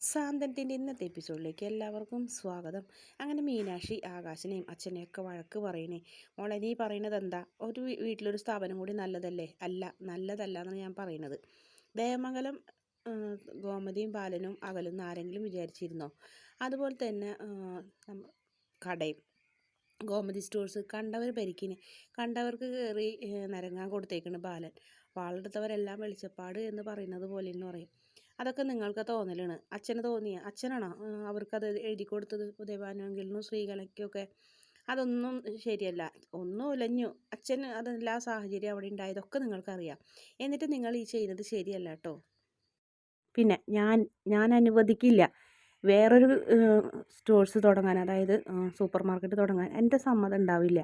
സാന്തന്റെ ഇന്നത്തെ എപ്പിസോഡിലേക്ക് എല്ലാവർക്കും സ്വാഗതം. അങ്ങനെ മീനാക്ഷി ആകാശനെയും അച്ഛനെയൊക്കെ വഴക്ക് പറയണേ മോളെ നീ പറയണത് എന്താ? ഒരു വീട്ടിലൊരു സ്ഥാപനം കൂടി നല്ലതല്ലേ? അല്ല നല്ലതല്ല എന്നാണ് ഞാൻ പറയുന്നത്. ദേവമംഗലം ഗോമതിയും ബാലനും അകലുന്ന ആരെങ്കിലും വിചാരിച്ചിരുന്നോ? അതുപോലെ തന്നെ കടയും. ഗോമതി സ്റ്റോഴ്സ് കണ്ടവർ പരിക്കിനെ കണ്ടവർക്ക് കയറി നരങ്ങാൻ കൊടുത്തേക്കണ് ബാലൻ. വാളെടുത്തവരെല്ലാം വെളിച്ചപ്പാട് എന്ന് പറയുന്നത് പോലെ എന്ന് പറയും. അതൊക്കെ നിങ്ങൾക്ക് തോന്നലാണ്. അച്ഛന് തോന്നിയ അച്ഛനാണോ അവർക്കത് എഴുതി കൊടുത്തത് ഉദയഭാനുവെങ്കിലും ശ്രീകലയ്ക്കൊക്കെ അതൊന്നും ശരിയല്ല. ഒന്നും ഉലഞ്ഞു അച്ഛൻ അതെല്ലാ സാഹചര്യം അവിടെ ഉണ്ടായതൊക്കെ നിങ്ങൾക്കറിയാം. എന്നിട്ട് നിങ്ങൾ ഈ ചെയ്യുന്നത് ശരിയല്ല കേട്ടോ. പിന്നെ ഞാൻ ഞാൻ അനുവദിക്കില്ല. വേറൊരു സ്റ്റോഴ്സ് തുടങ്ങാൻ അതായത് സൂപ്പർ മാർക്കറ്റ് തുടങ്ങാൻ എന്റെ സമ്മതം ഉണ്ടാവില്ല.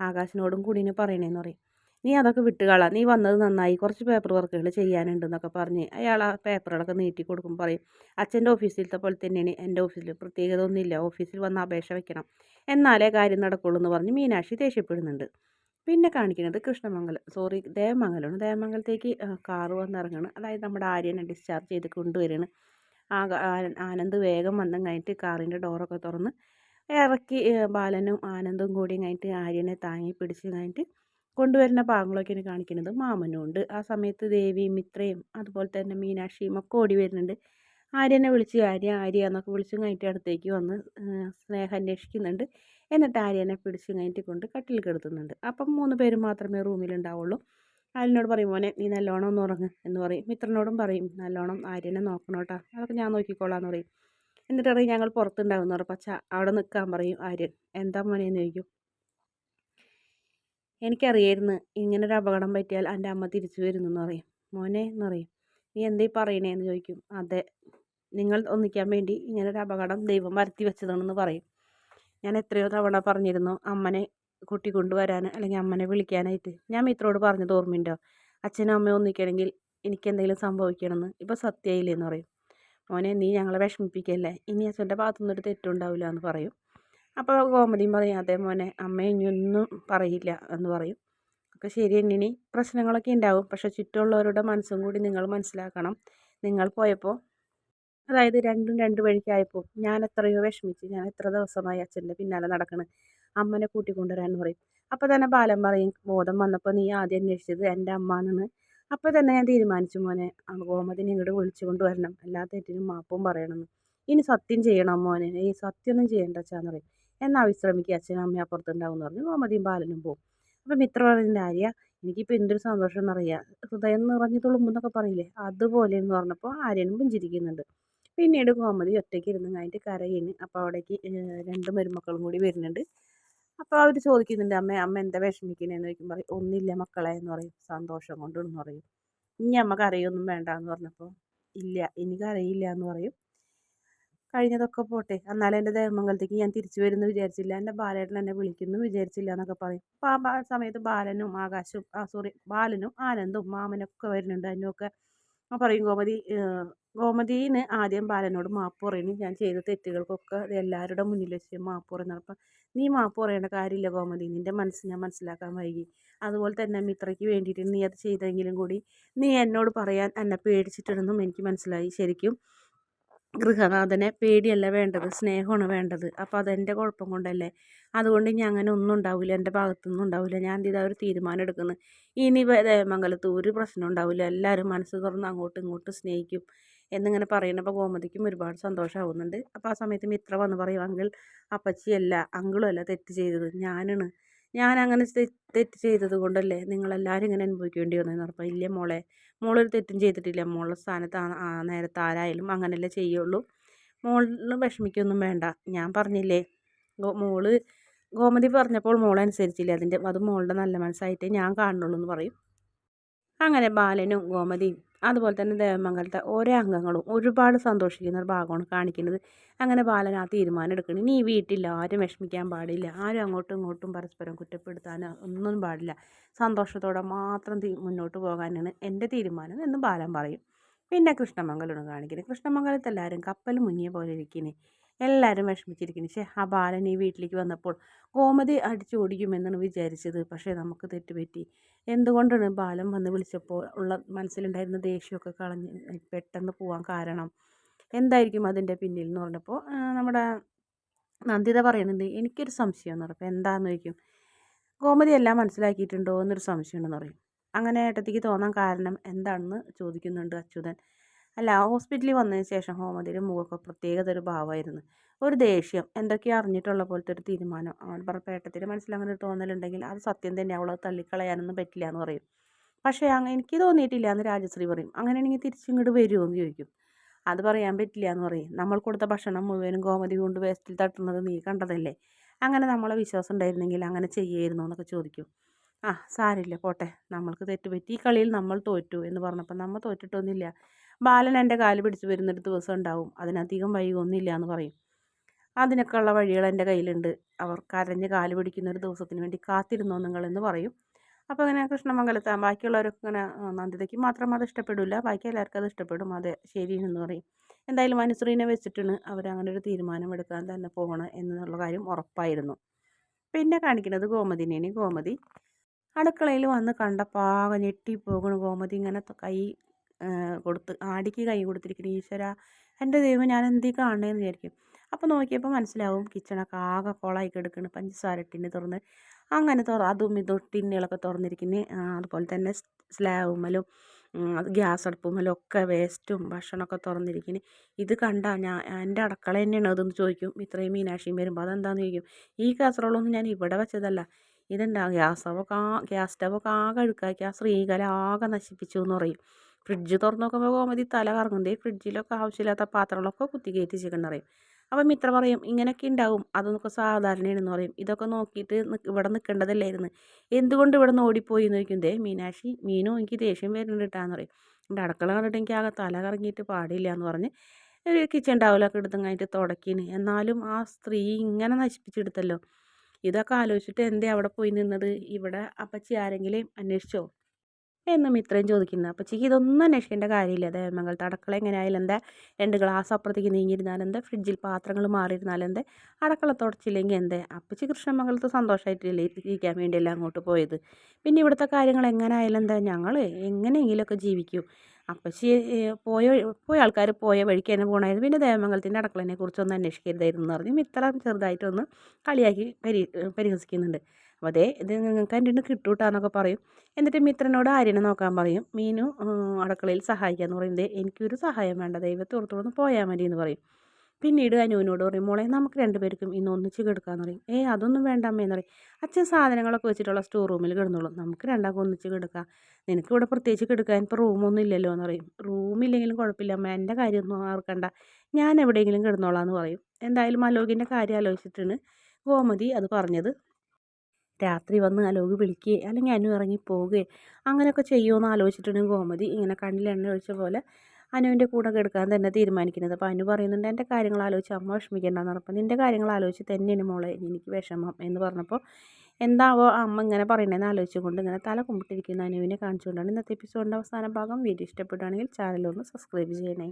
ആകാശിനോടും കൂടിനെ പറയണേന്ന് പറയും. നീ അതൊക്കെ വിട്ടുകളാ നീ വന്നത് നന്നായി. കുറച്ച് പേപ്പർ വർക്കുകൾ ചെയ്യാനുണ്ടെന്നൊക്കെ പറഞ്ഞ് അയാൾ ആ പേപ്പറുകളൊക്കെ നീട്ടി കൊടുക്കുമ്പോൾ പറയും അച്ഛന്റെ ഓഫീസിലത്തെ പോലെ തന്നെയാണ് എന്റെ ഓഫീസിൽ പ്രത്യേകത ഒന്നുമില്ല. ഓഫീസിൽ വന്ന് അപേക്ഷ വെക്കണം. എന്നാലേ കാര്യം നടക്കുള്ളൂ എന്ന് പറഞ്ഞ് മീനാക്ഷി ദേഷ്യപ്പെടുന്നുണ്ട്. പിന്നെ കാണിക്കുന്നത് കൃഷ്ണമംഗലം. സോറി ദേവമംഗലമാണ്. ദേവമംഗലത്തേക്ക് കാറ് വന്നിറങ്ങണം. അതായത് നമ്മുടെ ആര്യനെ ഡിസ്ചാർജ് ചെയ്ത് കൊണ്ടുവരികയാണ്. ആനന്ദ് വേഗം വന്നും കഴിഞ്ഞിട്ട് കാറിന്റെ ഡോറൊക്കെ തുറന്ന് ഇറക്കി ബാലനും ആനന്ദും കൂടി കഴിഞ്ഞിട്ട് ആര്യനെ താങ്ങി പിടിച്ച് കഴിഞ്ഞിട്ട് കൊണ്ടുവരുന്ന ഭാഗങ്ങളൊക്കെയാണ് കാണിക്കുന്നത് മാമനും ഉണ്ട് ആ സമയത്ത് ദേവിയും മിത്രയും അതുപോലെ തന്നെ മീനാക്ഷിയും ഒക്കെ ഓടി വരുന്നുണ്ട്. ആര്യനെ വിളിച്ച് ആര്യ ആര്യ എന്നൊക്കെ വിളിച്ചും കഴിഞ്ഞിട്ട് അടുത്തേക്ക് വന്ന് സ്നേഹം അന്വേഷിക്കുന്നുണ്ട്. എന്നിട്ട് ആര്യനെ പിടിച്ച് കഴിഞ്ഞിട്ട് കൊണ്ട് കട്ടിൽ കിടത്തുന്നുണ്ട്. അപ്പം മൂന്ന് പേര് മാത്രമേ റൂമിലുണ്ടാവുള്ളൂ ആര്യനോട് പറയും മോനെ നീ നല്ലോണം ഒന്ന് ഉറങ്ങ് എന്ന് പറയും. മിത്രനോടും പറയും നല്ലോണം ആര്യനെ നോക്കണോട്ടാ അതൊക്കെ ഞാൻ നോക്കിക്കോളാം എന്ന് പറയും. എന്നിട്ട് പറയും ഞങ്ങൾ പുറത്തുണ്ടാവും എന്ന് പച്ച അവിടെ നിൽക്കാൻ പറയും ആര്യൻ. എന്താ മോനെ? എന്ന് ചോദിക്കും. എനിക്കറിയായിരുന്നു ഇങ്ങനൊരു അപകടം പറ്റിയാൽ എന്റെ അമ്മ തിരിച്ചു വരുന്നെന്ന് പറയും. മോനെ എന്ന് പറയും. നീ എന്തേ പറയണേന്ന് ചോദിക്കും. അതെ നിങ്ങൾ ഒന്നിക്കാൻ വേണ്ടി ഇങ്ങനൊരു അപകടം ദൈവം വരുത്തി വെച്ചതാണെന്ന് പറയും. ഞാൻ എത്രയോ തവണ പറഞ്ഞിരുന്നു അമ്മനെ കുട്ടി കൊണ്ടുവരാൻ അല്ലെങ്കിൽ അമ്മനെ വിളിക്കാനായിട്ട്. ഞാൻ മിത്രോട് പറഞ്ഞത് ഓർമ്മയുണ്ടോ? അച്ഛനും അമ്മയും ഒന്നിക്കണമെങ്കിൽ എനിക്ക് എന്തെങ്കിലും സംഭവിക്കണമെന്ന്. ഇപ്പോൾ സത്യമായില്ലേ എന്ന് പറയും. മോനെ നീ ഞങ്ങളെ വിഷമിപ്പിക്കല്ലേ? ഇനി അച്ഛന്റെ ഭാഗത്തുനിന്നൊരു തെറ്റുണ്ടാവില്ല എന്ന് പറയും. അപ്പോൾ ഗോമതിയും പറയും അതേ മോനെ അമ്മ ഇനിയൊന്നും പറയില്ല എന്ന് പറയും. അപ്പോൾ ശരി ഇനി പ്രശ്നങ്ങളൊക്കെ ഉണ്ടാവും പക്ഷേ ചുറ്റുമുള്ളവരുടെ മനസ്സും കൂടി നിങ്ങൾ മനസ്സിലാക്കണം. നിങ്ങൾ പോയപ്പോൾ അതായത് രണ്ടും രണ്ട് വഴിക്കായപ്പോൾ ഞാൻ എത്രയോ വിഷമിച്ച് ഞാൻ എത്ര ദിവസമായി അച്ഛന്റെ പിന്നാലെ നടക്കണേ. അമ്മനെ കൂട്ടിക്കൊണ്ടുവരാൻ പറയും. അപ്പോൾ തന്നെ ബാലൻ പറയും ബോധം വന്നപ്പോൾ നീ ആദ്യം അന്വേഷിച്ചത് എന്റെ അമ്മ എന്ന് അപ്പോൾ തന്നെ ഞാൻ തീരുമാനിച്ചു മോനെ ഗോമതിനെ ഇങ്ങോട്ട് വിളിച്ചു കൊണ്ടുവരണം. എല്ലാ തെറ്റിനും മാപ്പും പറയണമെന്ന് ഇനി സത്യം ചെയ്യണം മോനെ. ഈ സത്യമൊന്നും ചെയ്യേണ്ട അച്ഛാന്ന് പറയും. എന്നാൽ വിശ്രമിക്കുക അച്ഛനും അമ്മയും അപ്പുറത്തുണ്ടാവും എന്ന് പറഞ്ഞു ഗോമതിയും ബാലനും പോകും അപ്പം മിത്ര പറയുന്ന ആര്യ എനിക്കിപ്പോൾ എന്തൊരു സന്തോഷം എന്നറിയാം? ഹൃദയം നിറഞ്ഞു തുളുമ്പെന്നൊക്കെ പറയില്ലേ? അതുപോലെ എന്ന് പറഞ്ഞപ്പോൾ ആര്യനും പുഞ്ചിരിക്കുന്നുണ്ട്. പിന്നീട് ഗോമതി ഒറ്റയ്ക്ക് ഇരുന്ന് കഴിഞ്ഞിട്ട് കരയിന് അപ്പോൾ അവിടേക്ക് രണ്ട് മരുമക്കളും കൂടി വരുന്നുണ്ട്. അപ്പോൾ അവർ ചോദിക്കുന്നുണ്ട് അമ്മ അമ്മ എന്താ വിഷമിക്കുന്നതെന്ന് ചോദിക്കും പറയും ഒന്നില്ല മക്കളെ എന്ന് പറയും. സന്തോഷം കൊണ്ടെന്ന് പറയും. ഇനി അമ്മ കരയൊന്നും വേണ്ട എന്ന് പറഞ്ഞപ്പോൾ ഇല്ല എനിക്കറിയില്ല എന്ന് പറയും. കഴിഞ്ഞതൊക്കെ പോട്ടെ. എന്നാലും എന്റെ ദേവമംഗലത്തേക്ക് ഞാൻ തിരിച്ചു വരുമെന്ന് വിചാരിച്ചില്ല. എന്റെ ബാലേട്ടൻ എന്നെ വിളിക്കുന്നു വിചാരിച്ചില്ല എന്നൊക്കെ പറയും. അപ്പോൾ ആ സമയത്ത് ബാലനും ആകാശും ആ സോറി ബാലനും ആനന്ദും മാമനൊക്കെ വരുന്നുണ്ട്. അതിനൊക്കെ പറയും ഗോമതി ഗോമതീന് ആദ്യം ബാലനോട് മാപ്പ് പറയുന്നു ഞാൻ ചെയ്ത തെറ്റുകൾക്കൊക്കെ എല്ലാവരുടെ മുന്നിൽ വെച്ച് മാപ്പ് പറയുന്നത് അപ്പം നീ മാപ്പ് പറയേണ്ട കാര്യമില്ല ഗോമതി. നിന്റെ മനസ്സ് ഞാൻ മനസ്സിലാക്കാൻ വൈകി. അതുപോലെ തന്നെ മിത്രയ്ക്ക് വേണ്ടിയിട്ട് നീ അത് ചെയ്തെങ്കിലും കൂടി നീ എന്നോട് പറയാൻ എന്നെ പേടിച്ചിട്ടുണ്ടെന്നും എനിക്ക് മനസ്സിലായി. ശരിക്കും ഗൃഹനാഥനെ പേടിയല്ല വേണ്ടത്? സ്നേഹമാണ് വേണ്ടത്. അപ്പോൾ അതെന്റെ കുഴപ്പം കൊണ്ടല്ലേ? അതുകൊണ്ട് ഇനി അങ്ങനെ ഒന്നും ഉണ്ടാവില്ല എന്റെ ഭാഗത്തുനിന്നും ഉണ്ടാവില്ല ഞാൻ ഇതാ ഒരു തീരുമാനം എടുക്കുന്നത് ഇനി ദേവമംഗലത്ത് ഒരു പ്രശ്നം ഉണ്ടാവില്ല എല്ലാവരും മനസ്സ് തുറന്ന് അങ്ങോട്ടും ഇങ്ങോട്ടും സ്നേഹിക്കും എന്നിങ്ങനെ പറയുന്നപ്പോൾ ഗോമതിക്കും ഒരുപാട് സന്തോഷമാവുന്നുണ്ട് അപ്പോൾ ആ സമയത്ത് മിത്ര വന്ന് പറയും അങ്കിൾ അപ്പച്ചിയല്ല അങ്കിളും അല്ല തെറ്റ് ചെയ്തത്. ഞാനാണ് ഞാൻ അങ്ങനെ തെറ്റ് ചെയ്തത് കൊണ്ടല്ലേ നിങ്ങളെല്ലാവരും ഇങ്ങനെ അനുഭവിക്കേണ്ടി വന്നതെന്ന് പറഞ്ഞപ്പോൾ ഇല്ല മോളെ മോളൊരു തെറ്റും ചെയ്തിട്ടില്ല. മോളുടെ സ്ഥാനത്ത് ആ നേരത്ത് ആരായാലും അങ്ങനെയല്ലേ ചെയ്യുള്ളൂ. മോളിന് വിഷമിക്കൊന്നും വേണ്ട. ഞാൻ പറഞ്ഞില്ലേ മോൾ ഗോമതി പറഞ്ഞപ്പോൾ മോൾ അനുസരിച്ചില്ല. അതിന്റെ അത് മോളുടെ നല്ല മനസ്സായിട്ടേ ഞാൻ കാണുള്ളൂ എന്ന് പറയും. അങ്ങനെ ബാലനും ഗോമതിയും അതുപോലെ തന്നെ ദേവമംഗലത്തെ ഓരോ അംഗങ്ങളും ഒരുപാട് സന്തോഷിക്കുന്ന ഒരു ഭാഗമാണ് കാണിക്കുന്നത്. അങ്ങനെ ബാലൻ ആ തീരുമാനം എടുക്കണം. ഇനി ഈ വീട്ടിൽ ആരും വിഷമിക്കാൻ പാടില്ല. ആരും അങ്ങോട്ടും ഇങ്ങോട്ടും പരസ്പരം കുറ്റപ്പെടുത്താനോ ഒന്നും പാടില്ല. സന്തോഷത്തോടെ മാത്രം മുന്നോട്ട് പോകാനാണ് എന്റെ തീരുമാനം എന്ന് ബാലൻ പറയും. പിന്നെ കൃഷ്ണമംഗലമാണ് കാണിക്കുന്നത്. കൃഷ്ണമംഗലത്ത് എല്ലാവരും കപ്പൽ മുങ്ങിയ പോലെ ഇരിക്കുന്നത് എല്ലാവരും വിഷമിച്ചിരിക്കുന്നു. പക്ഷേ ആ ബാലൻ ഈ വീട്ടിലേക്ക് വന്നപ്പോൾ ഗോമതി അടിച്ചു ഓടിക്കുമെന്നാണ് വിചാരിച്ചത്. പക്ഷേ നമുക്ക് തെറ്റുപറ്റി. എന്തുകൊണ്ടാണ് ബാലൻ വന്ന് വിളിച്ചപ്പോൾ ഉള്ള മനസ്സിലുണ്ടായിരുന്ന ദേഷ്യമൊക്കെ കളഞ്ഞ് പെട്ടെന്ന് പോകാൻ കാരണം? എന്തായിരിക്കും അതിന്റെ പിന്നിൽ എന്ന് പറഞ്ഞപ്പോൾ നമ്മുടെ നന്ദിത പറയുന്നുണ്ട് എനിക്കൊരു സംശയം എന്ന് പറഞ്ഞപ്പോൾ എന്താണെന്ന് ചോദിക്കും? ഗോമതി എല്ലാം മനസ്സിലാക്കിയിട്ടുണ്ടോ എന്നൊരു സംശയമുണ്ടെന്ന് പറയും. അങ്ങനെ ഏട്ടത്തിക്ക് തോന്നാൻ കാരണം എന്താണെന്ന് ചോദിക്കുന്നുണ്ട് അച്യുതൻ. അല്ല ഹോസ്പിറ്റലിൽ വന്നതിന് ശേഷം ഹോമതിയുടെ മുഖമൊക്കെ പ്രത്യേകത ഒരു ഭാവമായിരുന്നു. ഒരു ദേഷ്യം എന്തൊക്കെയോ അറിഞ്ഞിട്ടുള്ള പോലത്തെ ഒരു തീരുമാനം. അവൾ പറഞ്ഞ ഏട്ടത്തിന്റെ മനസ്സിൽ അങ്ങനെ ഒരു തോന്നലുണ്ടെങ്കിൽ അത് സത്യം തന്നെ അവൾ തള്ളിക്കളയാനൊന്നും പറ്റില്ല എന്ന് പറയും. പക്ഷേ അങ്ങനെ എനിക്ക് തോന്നിയിട്ടില്ല. എന്ന് രാജശ്രീ പറയും അങ്ങനെയാണെങ്കിൽ തിരിച്ചിങ്ങോട്ട് വരുമോ എന്ന് ചോദിക്കും. അത് പറയാൻ പറ്റില്ല എന്ന് പറയും. നമ്മൾ കൊടുത്ത ഭക്ഷണം മുഴുവനും ഗോമതി കൊണ്ട് വേസ്റ്റിൽ തട്ടുന്നത് നീ കണ്ടതല്ലേ? അങ്ങനെ നമ്മളെ വിശ്വാസം ഉണ്ടായിരുന്നെങ്കിൽ അങ്ങനെ ചെയ്യായിരുന്നു എന്നൊക്കെ ചോദിക്കും. ആ സാരില്ല പോട്ടെ. നമ്മൾക്ക് തെറ്റുപറ്റി. ഈ കളിയിൽ നമ്മൾ തോറ്റു എന്ന് പറഞ്ഞപ്പോൾ നമ്മൾ തോറ്റിട്ടൊന്നുമില്ല. ബാലൻ എന്റെ കാൽ പിടിച്ച് വരുന്നൊരു ദിവസം ഉണ്ടാവും. അതിനധികം വൈകൊന്നുമില്ല എന്ന് പറയും. അതിനൊക്കെ ഉള്ള വഴികൾ എന്റെ കയ്യിലുണ്ട്. അവർ കരഞ്ഞ് കാൽ പിടിക്കുന്ന ഒരു ദിവസത്തിന് വേണ്ടി കാത്തിരുന്നോ നിങ്ങളെന്ന് പറയും. അപ്പോൾ അങ്ങനെ കൃഷ്ണമംഗലത്ത് ബാക്കിയുള്ളവരൊക്കെ ഇങ്ങനെ നന്ദിതയ്ക്ക് മാത്രം അത് ഇഷ്ടപ്പെടില്ല. ബാക്കി എല്ലാവർക്കും അത് ഇഷ്ടപ്പെടും. അതെ ശരിയെന്ന് പറയും. എന്തായാലും അനുശ്രീനെ വെച്ചിട്ടാണ് അവരങ്ങനെ ഒരു തീരുമാനം എടുക്കാൻ തന്നെ പോകണം എന്നുള്ള കാര്യം ഉറപ്പായിരുന്നു. പിന്നെ കാണിക്കുന്നത് ഗോമതിനെയാണ്. ഗോമതി അടുക്കളയിൽ വന്ന് കണ്ടപ്പോൾ ആകെ ഞെട്ടിപ്പോകണം ഗോമതി ഇങ്ങനെ കൈ കൊടുത്ത് ആടിക്ക് കൈ കൊടുത്തിരിക്കുന്നു. ഈശ്വര എന്റെ ദൈവം ഞാൻ എന്തീ കാണണേന്ന് വിചാരിക്കും. അപ്പോൾ നോക്കിയപ്പോൾ മനസ്സിലാവും കിച്ചണൊക്കെ ആകെ കുളമായി കിടക്കുന്നു പഞ്ചസാര ടിന്ന് തുറന്ന്. അങ്ങനെ തുറ അതും ഇതും ടിന്നുകളൊക്കെ തുറന്നിരിക്കുന്നു. അതുപോലെ തന്നെ സ്ലാവുമ്മലും ഗ്യാസ് അടുപ്പുമ്മലും ഒക്കെ വേസ്റ്റും ഭക്ഷണമൊക്കെ തുറന്നിരിക്കുന്നു. ഇത് കണ്ടാൽ ഞാൻ എന്റെ അടുക്കള തന്നെയാണ് അതെന്ന് ചോദിക്കും. ഇത്രയും മീനാക്ഷിയും വരുമ്പോൾ അതെന്താണെന്ന് ചോദിക്കും. ഈ കാസറോളൊന്നും ഞാൻ ഇവിടെ വെച്ചതല്ല. ഇതെന്താ ഗ്യാസ് സ്റ്റവൊക്കെ ഗ്യാസ് സ്റ്റവൊക്കെ ആകെ അഴുക്കാക്കി ആ സ്ത്രീകല ആകെ നശിപ്പിച്ചു എന്ന് പറയും. ഫ്രിഡ്ജ് തുറന്ന് നോക്കുമ്പോൾ ഗോമതി തല കറങ്ങുന്നേ ഫ്രിഡ്ജിലൊക്കെ ആവശ്യമില്ലാത്ത പാത്രങ്ങളൊക്കെ കുത്തി കയറ്റി ചിക്കൻ അപ്പം മിത്ര പറയും ഇങ്ങനെയൊക്കെ ഉണ്ടാവും അതൊക്കെ സാധാരണയാണെന്ന് പറയും. ഇതൊക്കെ നോക്കിയിട്ട് ഇവിടെ നിൽക്കേണ്ടതല്ലായിരുന്നു എന്തുകൊണ്ട് ഇവിടെ നിന്ന് ഓടിപ്പോയി എന്ന് ചോദിക്കുന്നത് മീനാക്ഷി മീനും എനിക്ക് ദേഷ്യം വരുന്നുണ്ട് കേട്ടാന്ന് പറയും. എന്റെ അടുക്കള കണ്ടിട്ട് എനിക്ക് ആകെ തല കറങ്ങിയിട്ട് പാടില്ല എന്ന് പറഞ്ഞ് കിച്ചൺ ടവലൊക്കെ കഴിഞ്ഞിട്ട് തുടക്കിന്. എന്നാലും ആ സ്ത്രീ ഇങ്ങനെ നശിപ്പിച്ചെടുത്തല്ലോ. ഇതൊക്കെ ആലോചിച്ചിട്ട് എന്തേ അവിടെ പോയി നിന്നത്? ഇവിടെ അപ്പച്ചി ആരെങ്കിലും അന്വേഷിച്ചോ? എന്നും ഇത്രയും ചോദിക്കുന്നത് അപ്പോൾ ചിക്ക് ഇതൊന്നും അന്വേഷിക്കേണ്ട കാര്യമില്ല. ദേവമംഗലത്തെ അടുക്കള എങ്ങനെയായാലും എന്താ രണ്ട് ഗ്ലാസ് അപ്പുറത്തേക്ക് നീങ്ങിയിരുന്നാലും എന്താ ഫ്രിഡ്ജിൽ പാത്രങ്ങൾ മാറിയിരുന്നാലും അടക്കള തുടച്ചില്ലെങ്കിൽ എന്താ. അപ്പച്ചി കൃഷ്ണമംഗലത്ത് സന്തോഷമായിട്ടില്ലേ ഇരിക്കാൻ വേണ്ടിയല്ല അങ്ങോട്ട് പോയത്. പിന്നെ ഇവിടുത്തെ കാര്യങ്ങൾ എങ്ങനെയായാലും എന്താ ഞങ്ങൾ എങ്ങനെയെങ്കിലുമൊക്കെ ജീവിക്കും. അപ്പച്ചി പോയ പോയ ആൾക്കാർ പോയ വഴിക്ക് തന്നെ പോകണമായിരുന്നു പിന്നെ ദേവമംഗലത്തിന്റെ അടക്കളനെ കുറിച്ചൊന്നും അന്വേഷിക്കരുതായിരുന്നു എന്ന് പറഞ്ഞു. ഇത്ര ചെറുതായിട്ടൊന്ന് കളിയാക്കി പരി പരിഹസിക്കുന്നുണ്ട്. അപ്പോൾ അതേ ഇത് നിങ്ങൾക്ക് എന്റെ കിട്ടൂട്ടാന്നൊക്കെ പറയും. എന്നിട്ട് മിത്രനോട് ആര്യനെ നോക്കാൻ പറയും. മീനു അടുക്കളയിൽ സഹായിക്കാന്ന് പറയുന്നത് എനിക്കൊരു സഹായം വേണ്ട. ദൈവത്തോടത്തോടൊന്ന് പോയാൽ മതി എന്ന് പറയും. പിന്നീട് അനുവിനോട് പറയും മോളെ നമുക്ക് രണ്ടുപേർക്കും ഇന്ന് ഒന്നിച്ച് കിടക്കാന്ന് പറയും. ഏ അതൊന്നും വേണ്ട അമ്മയെന്ന് പറയും. അച്ഛൻ സാധനങ്ങളൊക്കെ വെച്ചിട്ടുള്ള സ്റ്റോർ റൂമിൽ കിടന്നോളും. നമുക്ക് രണ്ടാൾക്കും ഒന്നിച്ച് കിടക്കാം. നിനക്ക് ഇവിടെ പ്രത്യേകിച്ച് കിടക്കാൻ ഇപ്പോൾ റൂമൊന്നും ഇല്ലല്ലോ എന്ന് പറയും. റൂമില്ലെങ്കിലും കുഴപ്പമില്ല അമ്മ. എന്റെ കാര്യമൊന്നും ആർക്കണ്ട. ഞാൻ എവിടെയെങ്കിലും കിടന്നോളാം എന്ന് പറയും. എന്തായാലും അലോകിന്റെ കാര്യം ആലോചിച്ചിട്ടാണ് ഗോമതി അത് പറഞ്ഞത്. രാത്രി വന്ന് അലോക് വിളിക്കുകയോ അല്ലെങ്കിൽ അനു ഇറങ്ങി പോവുകയോ അങ്ങനെയൊക്കെ ചെയ്യുമോ ആലോചിച്ചിട്ടുണ്ടെങ്കിൽ ഗോമതി ഇങ്ങനെ കണ്ണിൽ എണ്ണ ഒഴിച്ച പോലെ അനുവിന്റെ കൂടെ കിടക്കാൻ തന്നെ തീരുമാനിക്കുന്നത്. അപ്പോൾ അനു പറയുന്നുണ്ട് എന്റെ കാര്യങ്ങൾ ആലോചിച്ച് അമ്മ വിഷമിക്കേണ്ടെന്ന് പറഞ്ഞപ്പോൾ നിന്റെ കാര്യങ്ങൾ ആലോചിച്ച് തന്നെയാണ് മോളെ എനിക്ക് വിഷമം എന്ന് പറഞ്ഞപ്പോൾ എന്താവോ അമ്മ ഇങ്ങനെ പറയണതെന്ന് ആലോചിച്ചുകൊണ്ട് ഇങ്ങനെ തല കുമ്പിട്ടിരിക്കുന്ന. അനുവിനെ കാണിച്ചുകൊണ്ടാണ് ഇന്നത്തെ എപ്പിസോഡിന്റെ അവസാന ഭാഗം. വീഡിയോ ഇഷ്ടപ്പെടുകയാണെങ്കിൽ ചാനലൊന്ന് സബ്സ്ക്രൈബ് ചെയ്യണേ.